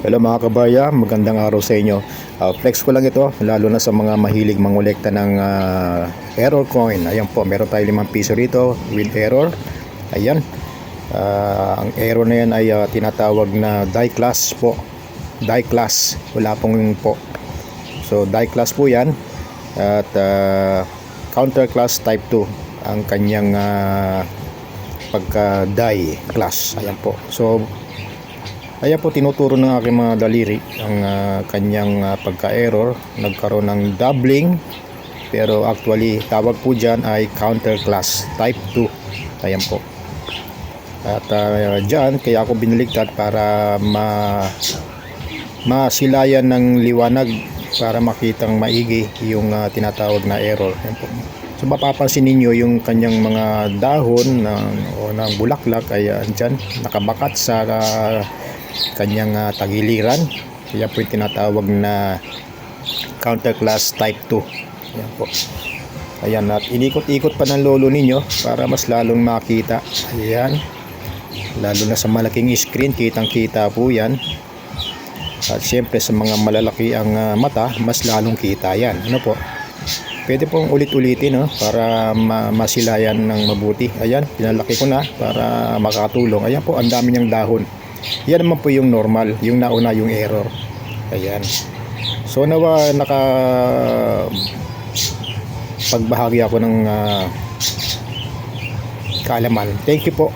Hello mga kabaya, magandang araw sa inyo. Uh, flex ko lang ito, lalo na sa mga mahilig mangolekta ng ah, error coin. Ayan po, meron tayo 5 piso rito with error. Ayan. Ah, ang error na yan ay ah, tinatawag na die class po. Die class, wala pong po. So die class po yan. At ah, counter class type 2 ang kanyang ah, pagka die class. Ayan po. So Ayan po tinuturo ng aking mga daliri ang ah, kanyang ah, pagka-error. Nagkaroon ng doubling pero actually tawag po dyan ay counter class type 2. Ayan po. At ah, dyan kaya ako biniligtad para ma masilayan ng liwanag para makitang maigi yung ah, tinatawag na error. Ayan po. So mapapansin ninyo yung kanyang mga dahon ng, o ng bulaklak ay ah, dyan nakabakat sa ah, kanyang ah, tagiliran. Kaya po yung tinatawag na counterclass type 2. Ayan po. Ayan at inikot-ikot pa ng lolo ninyo para mas lalong makita. Ayan. Lalo na sa malaking screen, kitang-kita po yan. At syempre sa mga malalaki ang ah, mata, mas lalong kita yan. Ano po? Pwede pong ulit-ulitin no, para ma- masilayan ng mabuti. Ayan, pinalaki ko na para makatulong. Ayan po, ang dami niyang dahon. Yan naman po yung normal, yung nauna yung error. Ayan. So nawa naka pagbahagi ako ng ah, kaalaman. Thank you po.